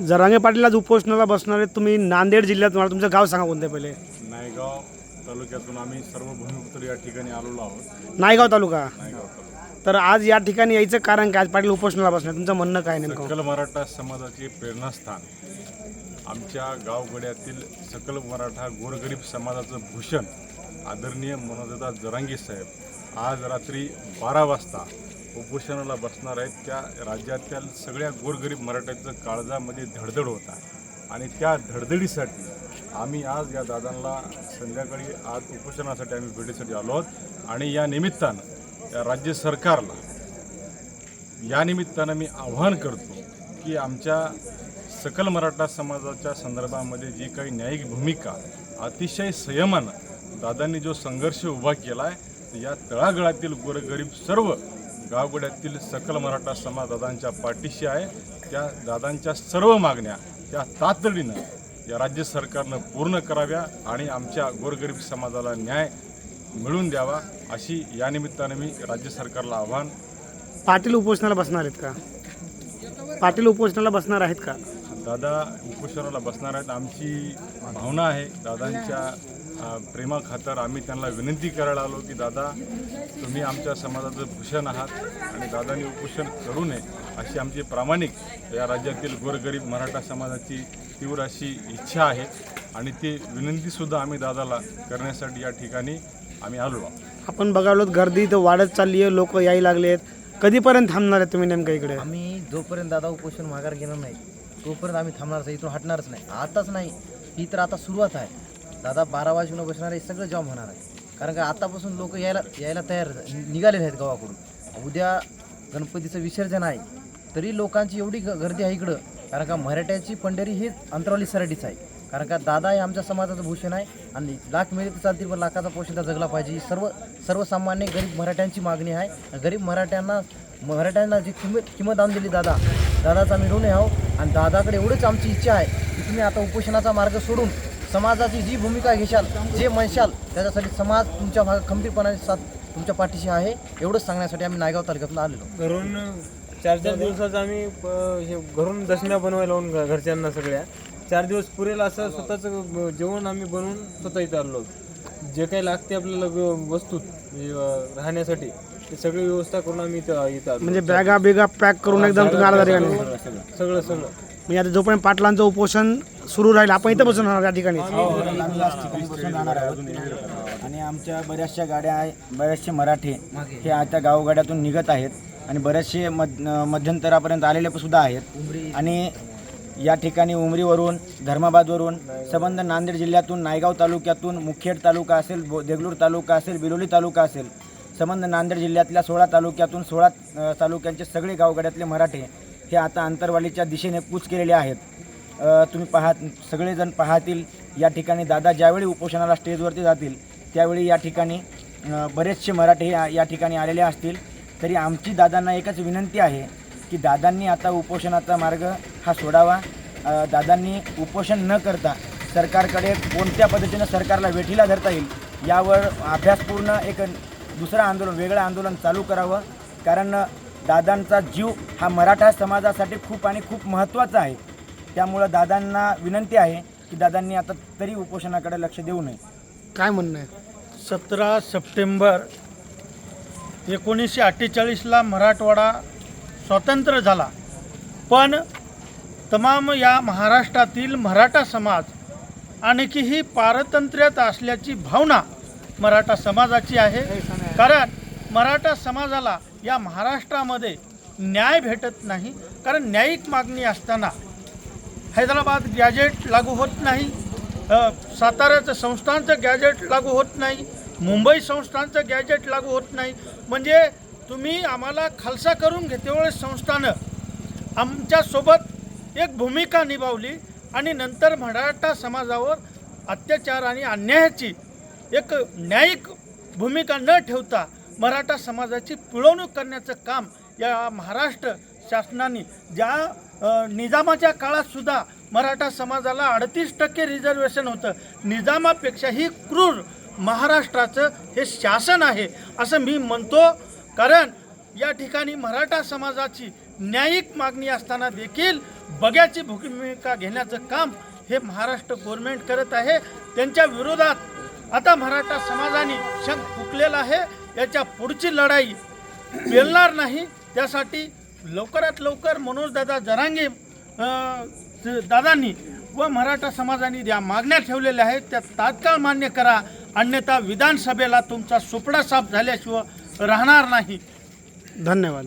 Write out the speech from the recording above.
जरांगे पाटील आज उपोषणाला बसणार आहेत तुम्ही नांदेड जिल्ह्यात मला तुमचं गाव सांगा कोणते पहिले? नायगाव तालुक्यातून आम्ही सर्व भूमिपुत्र या ठिकाणी आलेलो आहोत. नायगाव तालुका? नायगाव तालुका. तर आज या ठिकाणी यायचं कारण काय? आज पाटील उपोषणाला बसणार तुमचं म्हणणं काय नेमकं? सकल मराठा समाजाचे प्रेरणास्थान. आमच्या गावगड्यातील सकल मराठा गोरगरीब समाजाचं भूषण आदरणीय मनोजदा जरांगी साहेब आज रात्री बारा वाजता उपोषणाला बसणार आहेत. त्या राज्यातील सगळ्या गोरगरीब मराठ्यांचं काळजामध्ये धडधड होत आहे. आणि त्या धडधडीसाठी आम्ही आज या दादांना संध्याकाळी आज उपोषणासाठी आम्ही भेटीसाठी आलो आहोत. आणि या निमित्तानं या राज्य सरकारला या निमित्तानं मी आव्हान करतो की आमच्या सकल मराठा समाजाच्या संदर्भामध्ये जी काही न्यायिक भूमिका अतिशय संयमानं दादांनी जो संघर्ष उभा केला आहे या तळागळातील गोरगरीब सर्व गावगड्यातील सकल मराठा समाज दादांच्या पाठीशी आहे. त्या दादांच्या सर्व मागण्या त्या तातडीनं या राज्य सरकारनं पूर्ण कराव्या आणि आमच्या गोरगरीब समाजाला न्याय मिळवून द्यावा अशी या निमित्तानं मी राज्य सरकारला आव्हान. पाटील उपोषणाला बसणार आहेत का? पाटील उपोषणाला बसणार आहेत का? दादा उपोषणाला बसणार आहेत. आमची भावना आहे दादांच्या प्रेमाखातर आम्ही त्यांना विनंती करायला आलो की दादा तुम्ही आमच्या समाजाचं भूषण आहात आणि दादांनी उपोषण करू नये अशी आमची प्रामाणिक या राज्यातील गोरगरीब मराठा समाजाची तीव्र अशी इच्छा आहे आणि ती विनंतीसुद्धा आम्ही दादाला करण्यासाठी या ठिकाणी आम्ही आलो आहोत. आपण बघावलं गर्दी तर वाढत चालली आहे लोक यायला लागले आहेत कधीपर्यंत थांबणार आहेत तुम्ही नेमकं इकडे? आम्ही जोपर्यंत दादा उपोषण माघार घेणार नाही तोपर्यंत आम्ही थांबणारच आहे इथून हटणारच नाही. आताच नाही ही तर आता सुरुवात आहे. दादा बारा वाजून बसणार आहे सगळं जॉब होणार आहे. कारण का आतापासून लोक यायला यायला तयार निघालेले आहेत गावाकडून. उद्या गणपतीचं विसर्जन आहे. तरी लोकांची एवढी ग- गर्दी आहे इकडं. कारण का मराठ्याची पंढरी ही अंतरावली सराठीच आहे. कारण का दादा हे आमच्या समाजाचं भूषण आहे आणि लाख मिळेल तर चालतील पण लाखाचा पोषण जगला पाहिजे. ही सर्व सर्वसामान्य गरीब मराठ्यांची मागणी आहे. गरीब मराठ्यांना मराठ्यांना जी किंमत किंमत आणून दिली दादा. दादाचा आम्ही ऋण आहो आणि दादाकडे एवढीच आमची इच्छा आहे की तुम्ही आता उपोषणाचा मार्ग सोडून समाजाची जी भूमिका घेशाल जे म्हणशाल त्याच्यासाठी समाज तुमच्या भाग खंबीरपणाने साथ तुमच्या पाठीशी आहे एवढंच सांगण्यासाठी आम्ही नायगाव तालुक्यातून आलेलो. घरून चार चार दिवसाचं आम्ही प- हे घरून दशम्या बनवायला लावून घरच्यांना सगळ्या. चार दिवस पुरेल असं स्वतःचं जेवण आम्ही बनवून स्वतः इथं आलो. जे काही लागते आपल्याला वस्तू राहण्यासाठी ते सगळी व्यवस्था करून आम्ही इथं इथं आलो म्हणजे बॅगा बिगा पॅक करून एकदम तुम्ही आला ठिकाणी सगळं सगळं म्हणजे आता जोपर्यंत पाटलांचं उपोषण सुरू राहील. आपण इथं बसून राहणार या ठिकाणी. हो, हो, हो. आम्ही याच ठिकाणी बसून राहणार आहोत. आणि आमच्या बऱ्याचशा गाड्या आहे बरेचसे मराठे हे आता गावगाड्यातून निघत आहेत आणि बरेचसे मध मध्यंतरापर्यंत आलेले पण सुद्धा आहेत. आणि या ठिकाणी उमरीवरून धर्माबादवरून संबंध नांदेड जिल्ह्यातून नायगाव तालुक्यातून मुखेड तालुका असेल बो देगलूर तालुका असेल बिलोली तालुका असेल संबंध नांदेड जिल्ह्यातल्या सोळा तालुक्यातून सोळा तालुक्यांचे सगळे गावगाड्यातले मराठे हे आता आंतरवालीच्या दिशेने कूच केलेले आहेत. तुम्ही पाहात सगळेजण पाहतील या ठिकाणी दादा ज्यावेळी उपोषणाला स्टेजवरती जातील त्यावेळी या ठिकाणी बरेचसे मराठी या ठिकाणी आलेले असतील. तरी आमची दादांना एकच विनंती आहे की दादांनी आता उपोषणाचा मार्ग हा सोडावा. दादांनी उपोषण न करता सरकारकडे कोणत्या पद्धतीनं सरकारला वेठीला धरता येईल यावर अभ्यासपूर्ण एक दुसरं आंदोलन वेगळं आंदोलन चालू करावं. कारण दादांचा जीव हा मराठा समाजासाठी खूप आणि खूप महत्त्वाचा आहे. त्यामुळं दादांना विनंती आहे की दादांनी आता तरी उपोषणाकडे लक्ष देऊ नये. काय म्हणणं आहे? सतरा सप्टेंबर एकोणीसशे अठ्ठेचाळीसला मराठवाडा स्वतंत्र झाला. पण तमाम या महाराष्ट्रातील मराठा समाज आणखीही पारतंत्र्यात असल्याची भावना मराठा समाजाची आहे. कारण मराठा समाजाला या महाराष्ट्रामध्ये न्याय भेटत नाही. कारण न्यायिक मागणी असताना हैदराबाद गॅजेट लागू होत नाही. साताऱ्याचं संस्थांचं गॅजेट लागू होत नाही. मुंबई संस्थांचं गॅजेट लागू होत नाही. म्हणजे तुम्ही आम्हाला खालसा करून घेतेवेळेस संस्थानं. आमच्यासोबत एक भूमिका निभावली आणि नंतर मराठा समाजावर अत्याचार आणि अन्यायाची एक न्यायिक भूमिका न ठेवता मराठा समाजाची पिळवणूक करण्याचं काम या महाराष्ट्र शासनाने ज्या निजामाच्या काळातसुद्धा मराठा समाजाला अडतीस टक्के रिझर्वेशन होतं. निजामापेक्षाही क्रूर महाराष्ट्राचं हे शासन आहे असं मी म्हणतो. कारण या ठिकाणी मराठा समाजाची न्यायिक मागणी असताना देखील बग्याची भूमिका घेण्याचं काम हे महाराष्ट्र गव्हर्मेंट करत आहे. त्यांच्या विरोधात आता मराठा समाजाने शंख फुकलेला आहे. याच्या पुढची लढाई पेलणार नाही. त्यासाठी लवकरात लवकर मनोजदादा जरांगे दादांनी व मराठा समाजाने ज्या मागण्या ठेवलेल्या आहेत त्या तात्काळ मान्य करा. अन्यथा विधानसभेला तुमचा सुपडा साफ झाल्याशिवाय राहणार नाही. धन्यवाद.